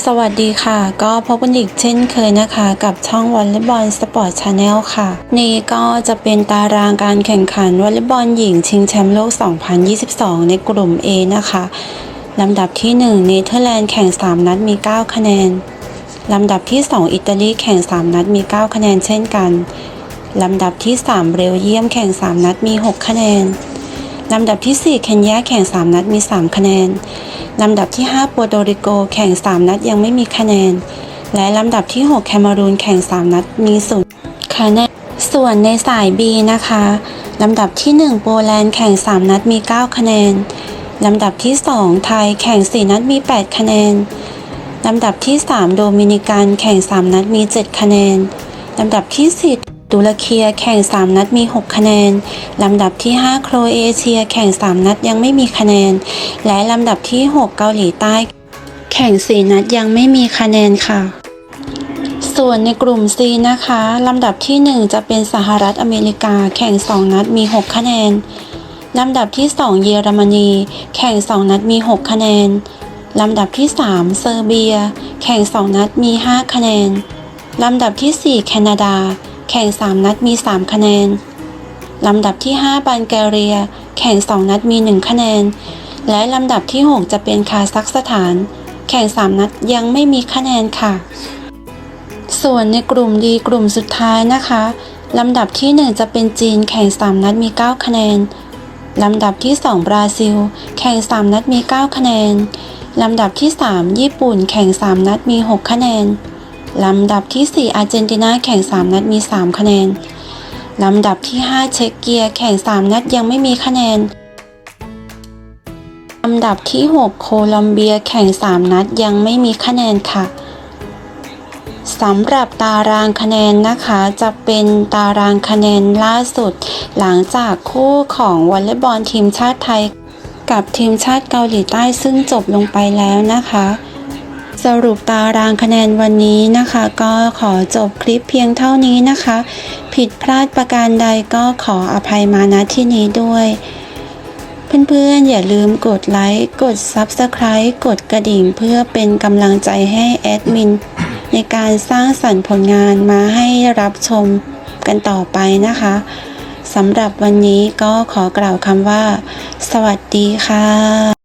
สวัสดีค่ะ ก็พบกันอีกเช่นเคยนะคะ กับช่องวอลเลย์บอลสปอร์ตชาแนลค่ะ นี่ก็จะเป็นตารางการแข่งขันวอลเลย์บอลหญิงชิงแชมป์โลก 2022 ในกลุ่ม A นะคะลำดับที่ 1 เนเธอร์แลนด์แข่ง 3 นัดมี 9 คะแนน ลำดับที่ 2 อิตาลีแข่ง 3 นัดมี 9 คะแนนเช่นกัน ลำดับที่ 3 เบลเยียมแข่ง 3 นัดมี 6 คะแนน ลำดับที่ 4 เคนยาแข่ง 3 นัดมี 3 คะแนน ลำดับที่ 5 ปัวโตริโกแข่ง 3 นัดยังไม่มีคะแนน และลำดับที่ 6 แคมารูนแข่ง 3 นัดมีศูนย์คะแนน ส่วนในสาย B นะคะลำดับที่ 1 โปแลนด์แข่ง 3 นัดมี 9 คะแนน ลำดับที่ 2 ไทยแข่ง 4 นัดมี 8 คะแนน ลำดับที่ 3 โดมินิกันแข่ง 3 นัดมี 7 คะแนน ลำดับที่4 ตุรเคียแข่ง 3 นัดมี 6 คะแนน ลำดับที่ 5 โครเอเชียแข่ง 3 นัดยังไม่มีคะแนน และลำดับที่ 6 เกาหลีใต้ แข่ง 4 นัดยังไม่มีคะแนนค่ะ ส่วนในกลุ่ม C นะคะ ลำดับที่ 1 จะเป็นสหรัฐอเมริกา แข่ง 2 นัดมี 6 คะแนน ลำดับที่ 2 เยอรมนี แข่ง 2 นัดมี 6 คะแนน ลำดับที่ 3 เซอร์เบีย แข่ง 2 นัดมี 5 คะแนน ลำดับที่ 4 แคนาดา แข่ง 3 นัดมี 3 คะแนน ลำดับที่ 5 บัลแกเรีย แข่ง 2 นัดมี 1 คะแนน และลำดับที่ 6 จะเป็นคาซัคสถาน แข่ง 3 นัดยังไม่มีคะแนนค่ะ ส่วนในกลุ่มดีกลุ่มสุดท้ายนะคะ ลำดับที่ 1 จะเป็นจีน แข่ง 3 นัดมี 9 คะแนน ลำดับที่ 2 บราซิล แข่ง 3 นัดมี 9 คะแนน ลำดับที่ 3 ญี่ปุ่น แข่ง 3 นัดมี 6 คะแนน ลำดับที่ 4 อาร์เจนตินาแข่ง 3 นัดมี 3 คะแนน ลำดับที่ 5 เช็กเกียแข่ง 3 นัดยังไม่มีคะแนน ลำดับที่ 6 โคลอมเบียแข่ง 3 นัดยังไม่มีคะแนนค่ะสำหรับตารางคะแนนนะคะจะเป็นตารางคะแนนล่าสุด หลังจากคู่ของวอลเลย์บอลทีมชาติไทย กับทีมชาติเกาหลีใต้ซึ่งจบลงไปแล้วนะคะ สรุปตารางคะแนนวันนี้นะคะ ก็ขอจบคลิปเพียงเท่านี้นะคะ ผิดพลาดประการใดก็ขออภัยมาณที่นี้ด้วย เพื่อนๆ อย่าลืมกดไลค์ กด Subscribe กดกระดิ่งเพื่อเป็นกำลังใจให้แอดมิน ในการสร้างสรรค์ผลงานมาให้รับชมกันต่อไปนะคะสำหรับวันนี้ก็ขอกล่าวคำว่า สวัสดีค่ะ